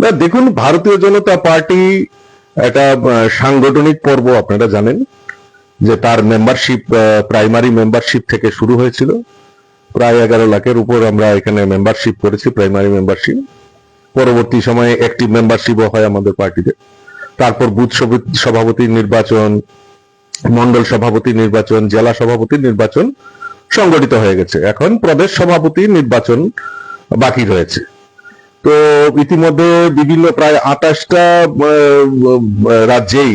না দেখুন, ভারতীয় জনতা পার্টি একটা সাংগঠনিক পর্ব, আপনারা জানেন, যে তার মেম্বারশিপ প্রাইমারি মেম্বারশিপ থেকে শুরু হয়েছিল। প্রায় এগারো লাখের উপর আমরা এখানে মেম্বারশিপ করেছি প্রাইমারি মেম্বারশিপ পরবর্তী সময়ে একটি মেম্বারশিপও হয় আমাদের পার্টিতে। তারপর বুথ সভি- সভাপতির নির্বাচন মন্ডল সভাপতি নির্বাচন, জেলা সভাপতি নির্বাচন সংগঠিত হয়ে গেছে। এখন প্রদেশ সভাপতি নির্বাচন বাকি রয়েছে। তো ইতিমধ্যে বিভিন্ন প্রায় আঠাশটা রাজ্যেই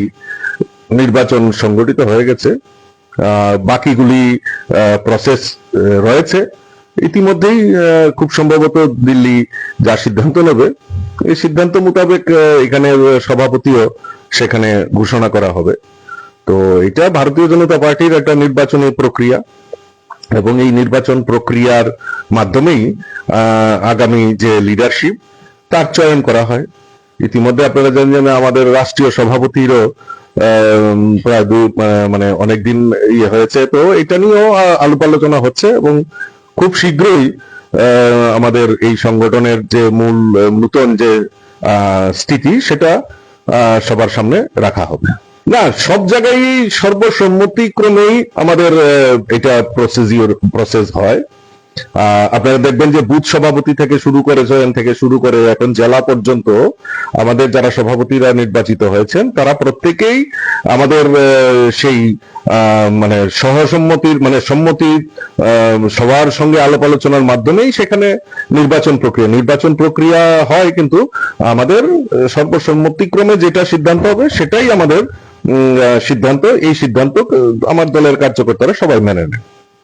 নির্বাচন সংগঠিত হয়ে গেছে। বাকিগুলি প্রসেস রয়েছে। ইতিমধ্যেই খুব সম্ভবত দিল্লি যা সিদ্ধান্ত নেবে, এই সিদ্ধান্ত মোতাবেক এখানে সভাপতিও সেখানে ঘোষণা করা হবে। তো এটা ভারতীয় জনতা পার্টির একটা নির্বাচনী প্রক্রিয়া। এবং এই নির্বাচন প্রক্রিয়ার মাধ্যমেই আগামী যে লিডারশিপ তার চয়ন করা হয়। ইতিমধ্যে আপনারা জানেন আমাদের রাষ্ট্রীয় সভাপতিরও প্রায় দু মানে অনেকদিন ইয়ে হয়েছে। তো এটা নিয়েও আলাপ আলোচনা হচ্ছে এবং খুব শীঘ্রই আমাদের এই সংগঠনের যে মূল, নূতন যে স্থিতি, সেটা সবার সামনে রাখা হবে। না সব জায়গায় সর্বসম্মতিক্রমেই আমাদের এটা প্রসিজিওর প্রসেস হয়। আপনারা দেখবেন যে বুথ সভাপতি থেকে শুরু করে জয়েন থেকে শুরু করে এখন জেলা পর্যন্ত আমাদের যারা সভাপতিরা নির্বাচিত হয়েছেন তারা প্রত্যেকেই আমাদের সেই মানে সহসম্মতির মানে সম্মতির আহ, সবার সঙ্গে আলাপ আলোচনার মাধ্যমেই সেখানে নির্বাচন প্রক্রিয়া নির্বাচন প্রক্রিয়া হয় কিন্তু আমাদের সর্বসম্মতিক্রমে যেটা সিদ্ধান্ত হবে সেটাই আমাদের সিদ্ধান্ত এই সিদ্ধান্ত আমার দলের কার্যকর্তারা সবাই মেনে নেয়।